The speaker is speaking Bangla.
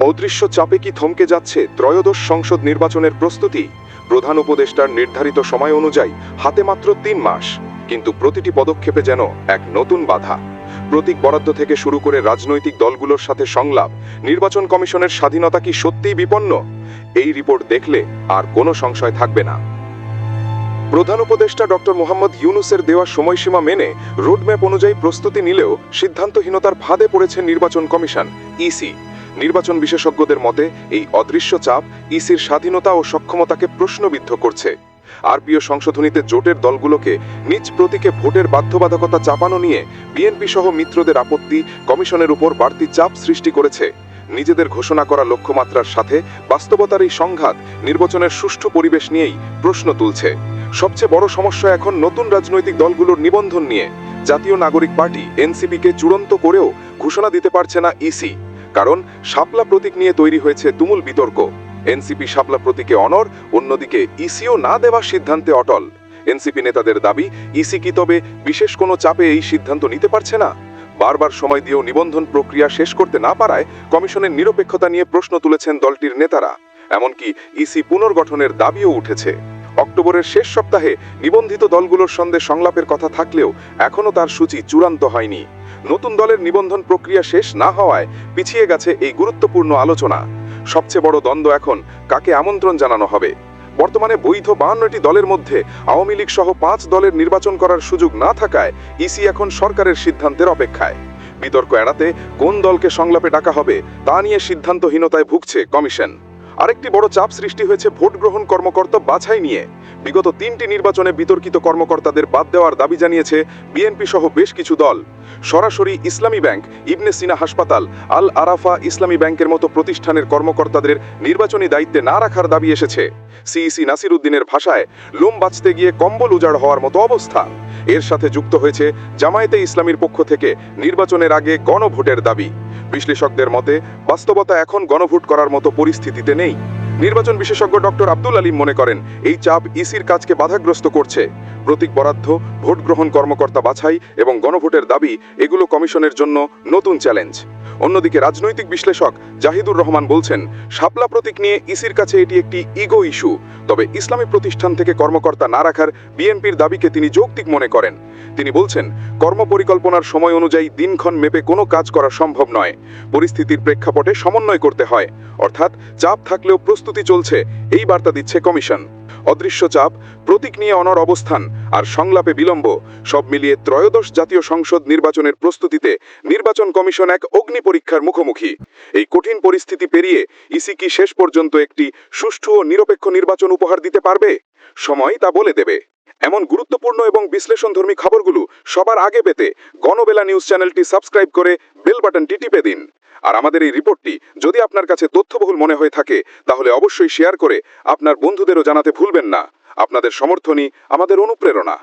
অদৃশ্য চাপে কি থমকে যাচ্ছে ত্রয়োদশ সংসদ নির্বাচনের প্রস্তুতি? প্রধান উপদেষ্টার নির্ধারিত সময় অনুযায়ী হাতে মাত্র তিন মাস, কিন্তু প্রতিটি পদক্ষেপে যেন এক নতুন বাধা। প্রতীক বরাদ্দ থেকে শুরু করে রাজনৈতিক দলগুলোর সাথে সংলাপ, নির্বাচন কমিশনের স্বাধীনতা কি সত্যিই বিপন্ন? এই রিপোর্ট দেখলে আর কোনো সংশয় থাকবে না। প্রধান উপদেষ্টা ডক্টর মোহাম্মদ ইউনুসের দেওয়া সময়সীমা মেনে রোডম্যাপ অনুযায়ী প্রস্তুতি নিলেও সিদ্ধান্তহীনতার ফাঁদে পড়েছে নির্বাচন কমিশন, ইসি। নির্বাচন বিশেষজ্ঞদের মতে, এই অদৃশ্য চাপ ইসির স্বাধীনতা ও সক্ষমতাকে প্রশ্নবিদ্ধ করছে। আরপিও সংশোধনীতে জোটের দলগুলোকে নিজ প্রতীকে ভোটের বাধ্যবাধকতা চাপানো নিয়ে বিএনপি সহ মিত্রদের আপত্তি, কমিশনের উপর বাড়তি চাপ সৃষ্টি করেছে। নিজেদের ঘোষণা করা লক্ষ্যমাত্রার সাথে বাস্তবতার এই সংঘাত নির্বাচনের সুষ্ঠু পরিবেশ নিয়েই প্রশ্ন তুলছে। সবচেয়ে বড় সমস্যা এখন নতুন রাজনৈতিক দলগুলোর নিবন্ধন নিয়ে। জাতীয় নাগরিক পার্টি, এনসিপিকে চূড়ান্ত করেও ঘোষণা দিতে পারছে না ইসি। কারণ শাপলা প্রতীক নিয়ে তৈরি হয়েছে তুমুল বিতর্ক। এনসিপি শাপলা প্রতীকে অনর অন্যদিকে ইসিও না দেওয়ার সিদ্ধান্তে অটল। এনসিপি নেতাদের দাবি, ইসি কি তবে বিশেষ কোনো চাপে এই সিদ্ধান্ত নিতে পারছে না? বারবার সময় দিয়েও নিবন্ধন প্রক্রিয়া শেষ করতে না পারায় কমিশনের নিরপেক্ষতা নিয়ে প্রশ্ন তুলেছেন দলটির নেতারা। এমনকি ইসি পুনর্গঠনের দাবিও উঠেছে। অক্টোবরের শেষ সপ্তাহে নিবন্ধিত দলগুলোর সঙ্গে সংলাপের কথা থাকলেও এখনও তার সূচি চূড়ান্ত হয়নি। নতুন দলের নিবন্ধন প্রক্রিয়া শেষ না হওয়ায় পিছিয়ে গেছে এই গুরুত্বপূর্ণ আলোচনা। সবচেয়ে বড় দ্বন্দ্ব এখন কাকে আমন্ত্রণ জানানো হবে? বর্তমানে বৈধ বাহান্নটি দলের মধ্যে আওয়ামী লীগ সহ পাঁচ দলের নির্বাচন করার সুযোগ না থাকায় ইসি এখন সরকারের সিদ্ধান্তের অপেক্ষায়। বিতর্ক এড়াতে কোন দলকে সংলাপে ডাকা হবে তা নিয়ে সিদ্ধান্তহীনতায় ভুগছে কমিশন। আরেকটি বড় চাপ সৃষ্টি হয়েছে ভোট গ্রহণ কর্মকর্তা বাছাই নিয়ে। বিগত তিনটি নির্বাচনে বিতর্কিত কর্মকর্তাদের বাদ দেওয়ার দাবি জানিয়েছে বিএনপি সহ বেশ কিছু দল। সরাসরি ইসলামী ব্যাংক, ইবনে সিনা হাসপাতাল, আল আরাফা ইসলামী ব্যাংকের মতো প্রতিষ্ঠানের কর্মকর্তাদের নির্বাচনী দায়িত্বে না রাখার দাবি এসেছে। সিইসি নাসির উদ্দিনের ভাষায়, লোম বাঁচতে গিয়ে কম্বল উজাড় হওয়ার মতো অবস্থা। এর সাথে যুক্ত হয়েছে জামায়াতে ইসলামীর পক্ষ থেকে নির্বাচনের আগে গণভোটের দাবি। বিশ্লেষকদের মতে, বাস্তবতা এখন গণভোট করার মতো পরিস্থিতিতে নেই। নির্বাচন বিশেষজ্ঞ ডক্টর আব্দুল আলিম মনে করেন, এই চাপ ইসির কাজকে বাধাগ্রস্ত করছে। প্রতীক বরাদ্দ ভোট গ্রহণ কর্মকর্তা বাছাই এবং গণভোটের দাবি, এগুলো কমিশনের জন্য নতুন চ্যালেঞ্জ। অন্যদিকে রাজনৈতিক বিশ্লেষক জাহিদুর রহমান বলছেন, শাপলা প্রতীক নিয়ে ইসির কাছে এটি একটি ইগো ইস্যু। তবে ইসলামী প্রতিষ্ঠান থেকে কর্মকর্তা না রাখার বিএনপির দাবিকে তিনি যৌক্তিক মনে করেন। তিনি বলছেন, কর্মপরিকল্পনার সময় অনুযায়ী দিনক্ষণ মেপে কোনো কাজ করা সম্ভব নয়। পরিস্থিতির প্রেক্ষাপটে সমন্বয় করতে হয়। অর্থাৎ চাপ থাকলেও প্রস্তুতি চলছে, এই বার্তা দিচ্ছে কমিশন। অদৃশ্য চাপ, প্রতীক নিয়ে অনর অবস্থান আর সংলাপে বিলম্ব, সব মিলিয়ে ত্রয়োদশ জাতীয় সংসদ নির্বাচনের প্রস্তুতিতে নির্বাচন কমিশন এক অগ্নি পরীক্ষার মুখোমুখি। এই কঠিন পরিস্থিতি পেরিয়ে ইসি কি শেষ পর্যন্ত একটি সুষ্ঠু ও নিরপেক্ষ নির্বাচন উপহার দিতে পারবে? সময় তা বলে দেবে। এমন গুরুত্বপূর্ণ এবং বিশ্লেষণধর্মী খবরগুলো সবার আগে পেতে গণবেলা নিউজ চ্যানেলটি সাবস্ক্রাইব করে বেল বাটনটি টিপে দিন। আর আমাদের এই রিপোর্টটি যদি আপনার কাছে তথ্যবহুল মনে হয়ে থাকে, তাহলে অবশ্যই শেয়ার করে আপনার বন্ধুদেরও জানাতে ভুলবেন না। আপনাদের সমর্থনই আমাদের অনুপ্রেরণা।